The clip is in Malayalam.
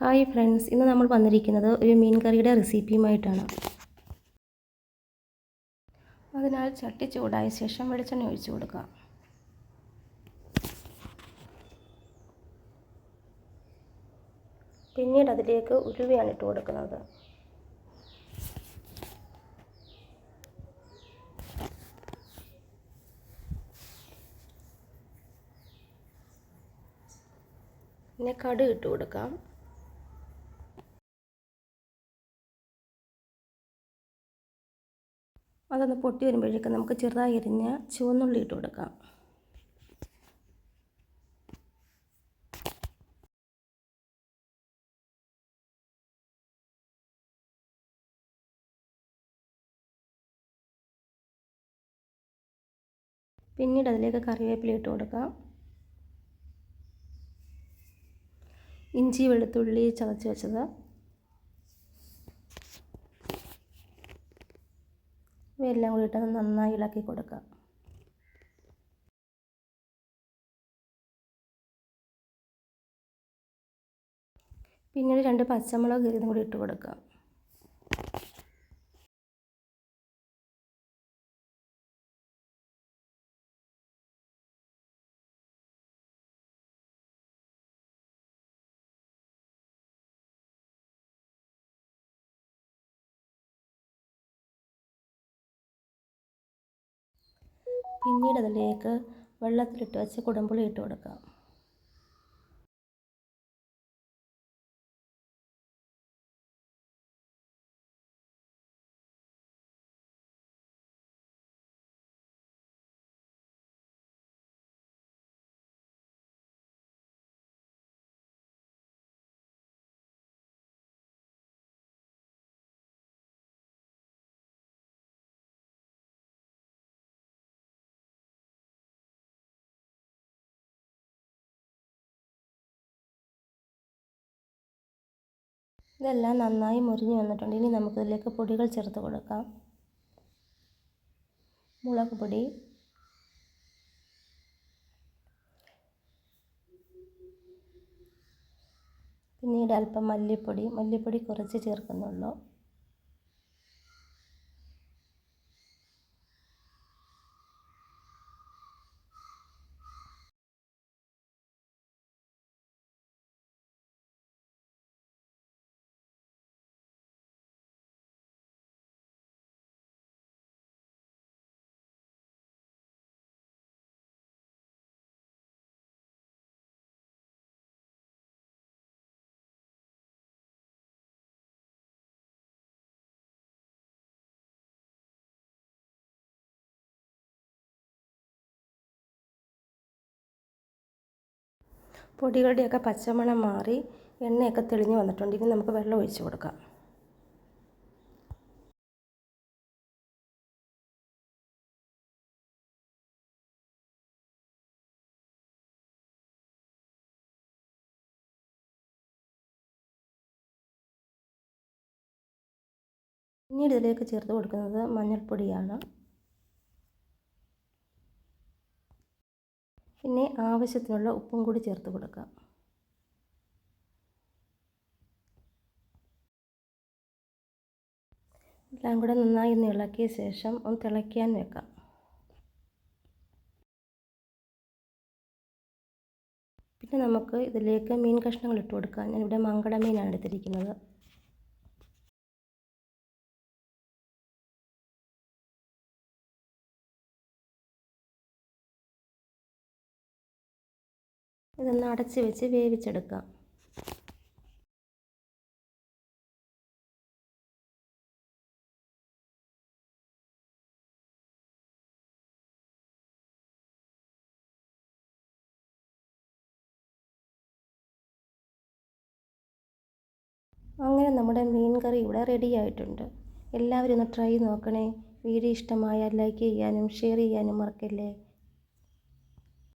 ഹായ് ഫ്രണ്ട്സ് ഇന്ന് നമ്മൾ വന്നിരിക്കുന്നത് ഒരു മീൻ കറിയുടെ റെസിപ്പിയുമായിട്ടാണ്. അതിനാൽ ചട്ടി ചൂടായ ശേഷം വെളിച്ചെണ്ണ ഒഴിച്ചു കൊടുക്കുക പിന്നീട് അതിലേക്ക് ഉരുവിയാണ് ഇട്ട് കൊടുക്കുന്നത്. പിന്നെ കടുക് ഇട്ട് കൊടുക്കാം. അതൊന്ന് പൊട്ടി വരുമ്പോഴേക്കും നമുക്ക് ചെറുതായി എരിഞ്ഞ ചുവന്നുള്ളി ഇട്ട് കൊടുക്കാം. പിന്നീട് അതിലേക്ക് കറിവേപ്പില ഇട്ട് കൊടുക്കാം. ഇഞ്ചി വെളുത്തുള്ളി ചതച്ച് വെച്ചത്. ഇവയെല്ലാം കൂടി ഇട്ട് നന്നായി ഇളക്കി കൊടുക്കുക. പിന്നീട് രണ്ട് പച്ചമുളക് ഇതും കൂടി ഇട്ട് കൊടുക്കുക. പിന്നീട് അതിലേക്ക് വെള്ളത്തിലിട്ട് വെച്ച് കുടംപുളി ഇട്ട് കൊടുക്കാം. ഇതെല്ലാം നന്നായി മുരിഞ്ഞ് വന്നിട്ടുണ്ട്. ഇനി നമുക്കിതിലേക്ക് പൊടികൾ ചേർത്ത് കൊടുക്കാം. മുളക് പൊടി. പിന്നീട് അല്പം മല്ലിപ്പൊടി. മല്ലിപ്പൊടി കുറച്ച് ചേർക്കുന്നുള്ളൂ. പൊടികളുടെയൊക്കെ പച്ചമണം മാറി എണ്ണയൊക്കെ തെളിഞ്ഞ് വന്നിട്ടുണ്ട്. ഇനി നമുക്ക് വെള്ളം ഒഴിച്ച് കൊടുക്കാം. പിന്നീട് ഇതിലേക്ക് ചേർത്ത് കൊടുക്കുന്നത് മഞ്ഞൾപ്പൊടിയാണ്. പിന്നെ ആവശ്യത്തിനുള്ള ഉപ്പും കൂടി ചേർത്ത് കൊടുക്കാം. എല്ലാം കൂടെ നന്നായി ഒന്ന് ഇളക്കിയ ശേഷം ഒന്ന് തിളയ്ക്കാൻ വെക്കാം. പിന്നെ നമുക്ക് ഇതിലേക്ക് മീൻ കഷ്ണങ്ങൾ ഇട്ട് കൊടുക്കാം. ഞാനിവിടെ മങ്കട മീനാണ് എടുത്തിരിക്കുന്നത്. ഇതൊന്ന് അടച്ച് വെച്ച് വേവിച്ചെടുക്കാം. അങ്ങനെ നമ്മുടെ മീൻ കറി ഇവിടെ റെഡി ആയിട്ടുണ്ട്. എല്ലാവരും ഒന്ന് ട്രൈ നോക്കണേ. വീഡിയോ ഇഷ്ടമായാൽ ലൈക്ക് ചെയ്യാനും ഷെയർ ചെയ്യാനും മറക്കല്ലേ?